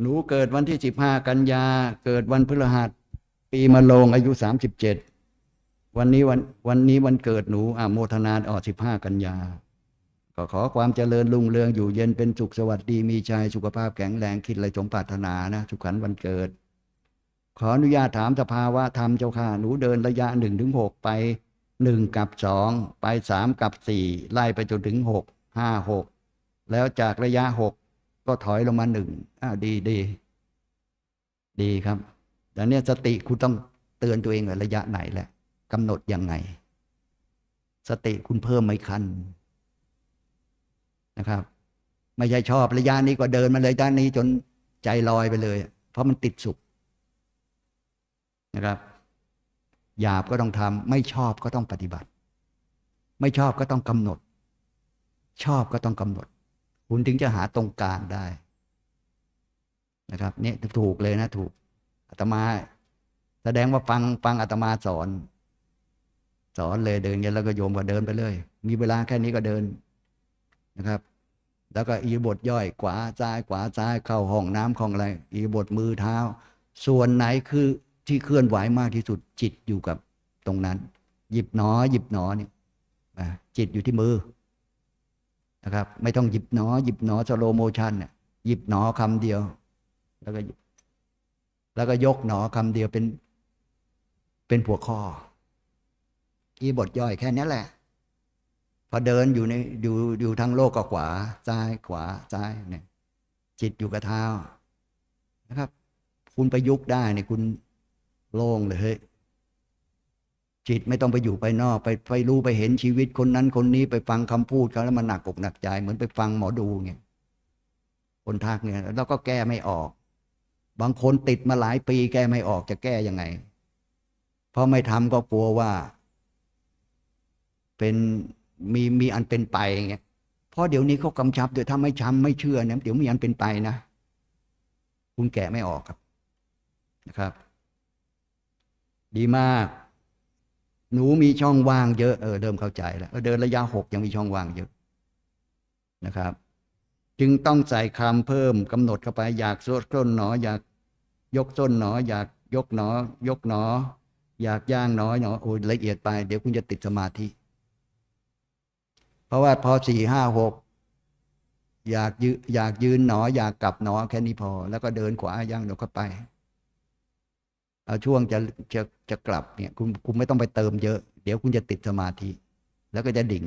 หนูเกิดวันที่สิบห้ากันยา เกิดวันพฤหัส ปีมะโรงอายุสามสิบเจ็ดวันนี้วันวันนี้วันเกิดหนูอะโมทนาออสิบห้ากันยา ก็ขอความเจริญรุ่งเรืองอยู่เย็นเป็นสุขสวัสดีมีชัยสุขภาพแข็งแรงคิดอะไรสมปรารถนานะสุขขันวันเกิด ขออนุญาตถามสภาวะธรรมเจ้าค่ะหนูเดินระยะหนึ่งถึงหกไปหนึ่งกับสองไปสามกับสี่ไล่ไปจนถึงหกห้าหกแล้วจากระยะหก ก็ถอยลงมาหนึ่งอ้าวดีดีดีครับแต่เนี้ยสติคุณต้องเตือนตัวเองว่าระยะไหนแหละกำหนดยังไง สติคุณเพิ่มไหมคันนะครับ ไม่ใช่ชอบระยะนี้ก็เดินมาเลยด้านนี้จนใจลอยไปเลย เพราะมันติดสุขนะครับหยาบก็ต้องทำไม่ชอบก็ต้องปฏิบัติ ไม่ชอบก็ต้องกำหนด ชอบก็ต้องกำหนด คุณถึงจะหาตรงกลางได้นะครับเนี่ยถูกเลยนะถูกอาตมาแสดงว่าฟังฟังอาตมาสอน สอนเลยเดินกันแล้วก็โยมก็เดินไปเลย มีเวลาแค่นี้ก็เดินนะครับ แล้วก็อีบทย่อยขวาซ้ายขวาซ้ายเข้าห้องน้ำของอะไร อีบทมือเท้า ส่วนไหนคือที่เคลื่อนไหวมากที่สุดจิตอยู่กับตรงนั้น หยิบหนอ หยิบหนอเนี่ยจิตอยู่ที่มือ นะครับ ไม่ต้องหยิบหนอ หยิบหนอสโลโมชันเนี่ยหยิบหนอคำเดียว แล้วก็แล้วก็ยกหนอคำเดียวเป็น เป็นหัวข้ออีบทย่อยแค่นี้แหละ พอเดินอยู่ในอยู่อยู่ทางโลกก็ขวาซ้ายขวาซ้ายเนี่ยจิตอยู่กับเท้านะครับ คุณประยุกต์ได้เนี่ยคุณโล่งเลยเฮ้ย จิตไม่ต้องไปอยู่ไปนอก ไปไปรู้ไปเห็นชีวิตคนนั้นคนนี้ไปฟังคำพูดเขาแล้วมันหนักอกหนักใจ เหมือนไปฟังหมอดูไงคนทักเนี่ยแล้วก็แก้ไม่ออก บางคนติดมาหลายปีแก้ไม่ออกจะแก้ยังไง เพราะไม่ทำก็กลัวว่า เป็นมีมีอันเป็นไปอย่างเงี้ยเพราะเดี๋ยวนี้เขากำชับด้วยถ้าไม่ช้ำไม่เชื่อเนี่ยเดี๋ยวมีอันเป็นไปนะคุณแกะไม่ออกครับนะครับ ดีมาก หนูมีช่องว่างเยอะเออเริ่มเข้าใจแล้วเออเดินระยะหกยังมีช่องว่างเยอะนะครับ จึงต้องใส่คำเพิ่มกำหนดเข้าไปอยากโซดก้นหนอ อยากยกส้นหนอ อยากยกหนอ ยกหนอ อยากย่างหนอหนอโอ้ยละเอียดไป เดี๋ยวคุณจะติดสมาธิ เพราะว่าพอสี่ห้าหกอยากยือยากยืนหนอ อยากกลับหนอแค่นี้พอ แล้วก็เดินขวาย่างเดี๋ยวก็ไป ช่วงจะจะจะกลับเนี่ยคุณคุณไม่ต้องไปเติมเยอะ เดี๋ยวคุณจะติดสมาธิ แล้วก็จะดิ่ง